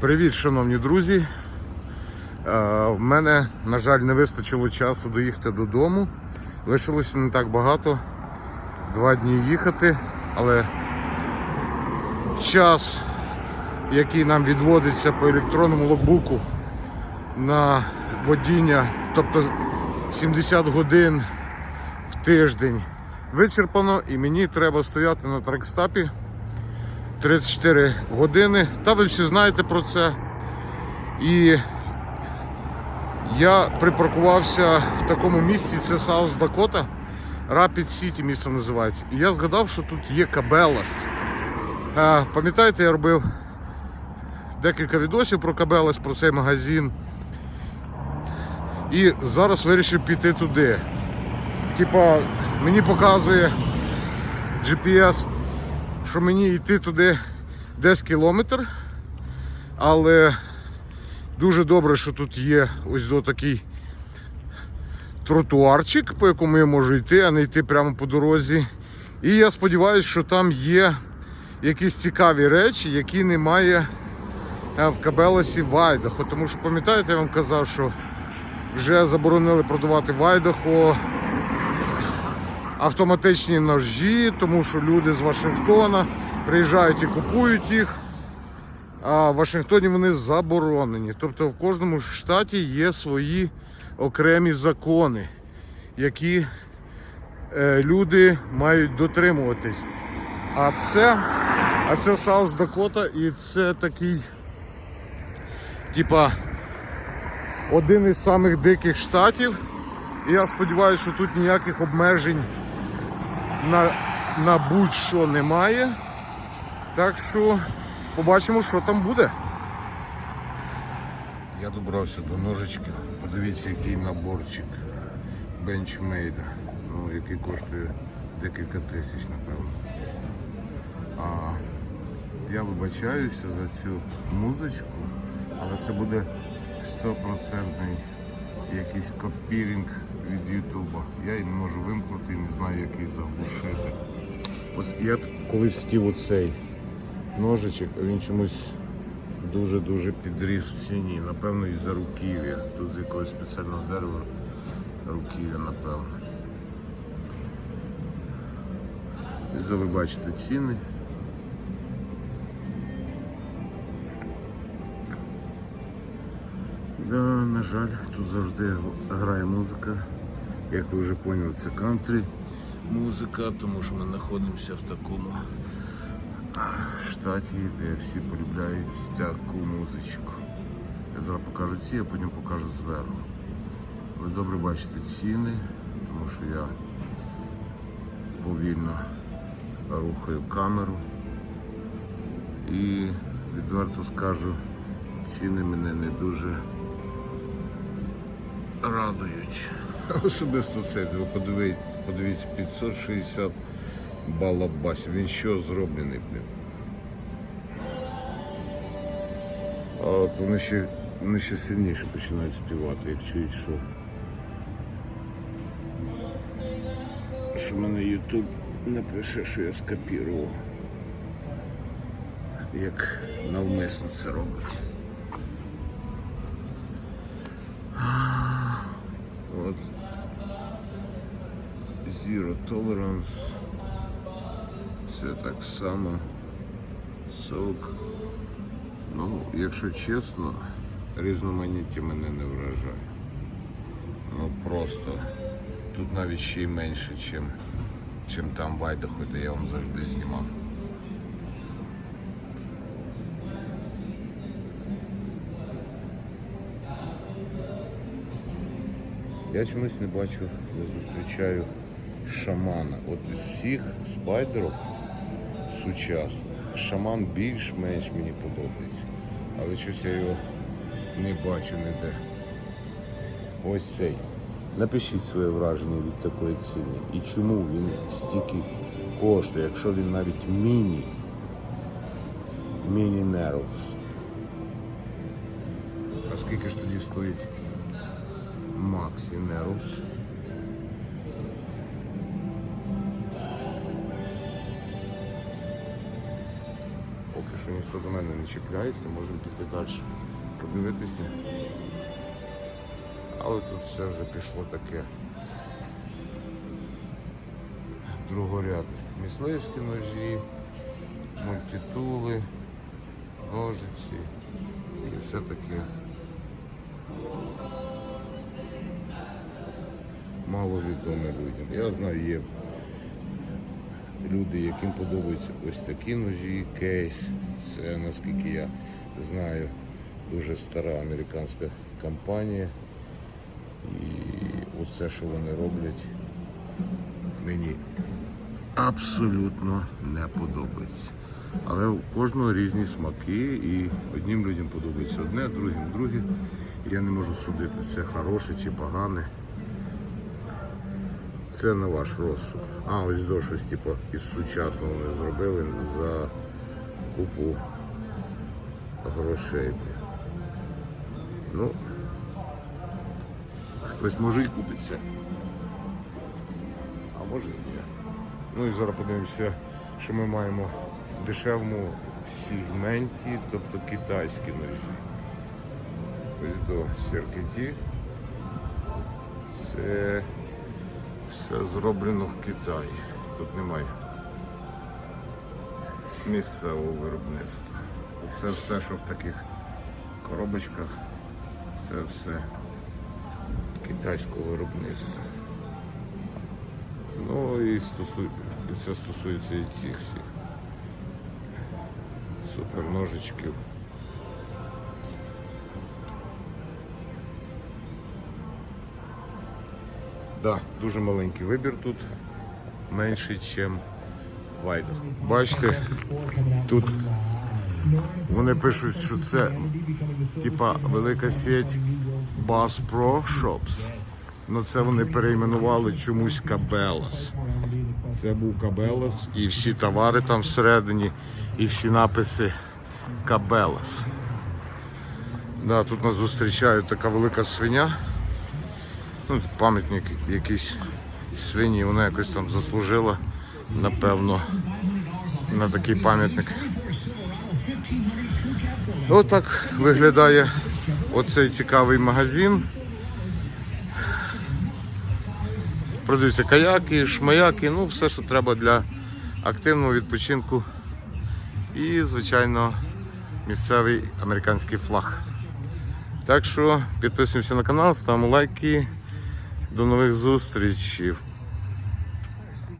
Привіт, шановні друзі. Е, В мене, на жаль, не вистачило часу доїхати додому. Лишилося не так багато. Два дні їхати, але час, який нам відводиться по електронному логбуку на водіння, тобто 70 годин в тиждень, вичерпано і мені треба стояти на трекстапі 34 години. Та ви всі знаєте про це. І я припаркувався в такому місці, це Саус Дакота. Rapid City місто називається. І я згадав, що тут є Кабелас. Е, Пам'ятаєте, я робив декілька відосів про Кабелас, про цей магазин. І зараз вирішив піти туди. Типа, мені показує GPS що мені йти туди десь кілометр, але дуже добре, що тут є ось до такий тротуарчик, по якому я можу йти, а не йти прямо по дорозі. І я сподіваюся, що там є якісь цікаві речі, які немає е, в Кабелосі в Айдахо. Тому що, пам'ятаєте, я вам казав, що вже заборонили продавати в Айдахо автоматичні ножі, тому що люди з Вашингтона приїжджають і купують їх. А в Вашингтоні вони заборонені. Тобто в кожному штаті є свої окремі закони, які е, люди мають дотримуватись. А це, а це Саус Дакота і це такий, типа, один із самих диких штатів. І я сподіваюся, що тут ніяких обмежень на, на будь-що немає. Так що побачимо, що там буде. Я добрався до ножички. Подивіться, який наборчик бенчмейда, ну, який коштує декілька тисяч, напевно. А я вибачаюся за цю музичку, але це буде стопроцентний якийсь копірінг від Ютуба. Я її не можу вимкнути і не знаю, як її заглушити. От я колись хотів оцей ножичок, а він чомусь дуже-дуже підріс в ціні. Напевно, із-за руків'я. Тут з якогось спеціального дерева руків'я, напевно. Ось ви бачите ціни. На жаль, тут завжди грає музика. Як ви вже поняли, це кантрі музика, тому що ми знаходимося в такому штаті, де всі полюбляють таку музичку. Я зараз покажу ці, а потім покажу зверху. Ви добре бачите ціни, тому що я повільно рухаю камеру і відверто скажу, ціни мене не дуже радують. Особисто цей, ви подиві- подивіться, 560 балабасів. Він що зроблений, блін. А от вони ще, вони ще сильніше починають співати, як чують, що. Що мене Ютуб не пише, що я скопірував. Як навмисно це робить. От Zero Tolerance. Це так само сок. Ну, якщо чесно, різноманіття мене не вражає. Ну просто тут навіть ще й менше, чим, чим там в Айдахо, де я вам завжди знімав. Я чомусь не бачу, не зустрічаю шамана. От із всіх спайдерок сучасних шаман більш-менш мені подобається. Але щось я його не бачу ніде. Ось цей. Напишіть своє враження від такої ціни. І чому він стільки коштує, якщо він навіть міні. Міні Neros. А скільки ж тоді стоїть Максі Нерус? Що ніхто до мене не чіпляється, можемо піти далі, подивитися. Але тут все вже пішло таке. Другорядне. Мисливські ножі, мультитули, ножиці і все таке. Маловідоме людям. Я знаю, є люди, яким подобаються ось такі ножі, кейс. Це наскільки я знаю, дуже стара американська компанія. І оце, що вони роблять, мені абсолютно не подобається. Але у кожного різні смаки, і одним людям подобається одне, другим друге. Я не можу судити, це хороше чи погане. Це на ваш розсуд. А, ось до щось типу, із сучасного вони зробили за купу грошей. Ну, хтось може і купиться. А може і ні. Ну і зараз подивимося, що ми маємо дешевому сегменті, тобто китайські ножі. Ось до серкеті. Це все зроблено в Китаї. Тут немає місцевого виробництва. Це все, що в таких коробочках, це все китайського виробництва. Ну і, стосу... це стосується і цих всіх суперножичків. Да, дуже маленький вибір тут, менший, ніж в Бачите, тут вони пишуть, що це типа велика сеть Bass Pro Shops. Ну це вони перейменували чомусь Кабелас. Це був Кабелас і всі товари там всередині, і всі написи Кабелас. Да, тут нас зустрічає така велика свиня. Ну, пам'ятник якийсь свині, вона якось там заслужила, напевно, на такий пам'ятник. Отак виглядає оцей цікавий магазин. Продаються каяки, шмаяки, ну все, що треба для активного відпочинку. І, звичайно, місцевий американський флаг. Так що підписуємося на канал, ставимо лайки. До нових зустрічей.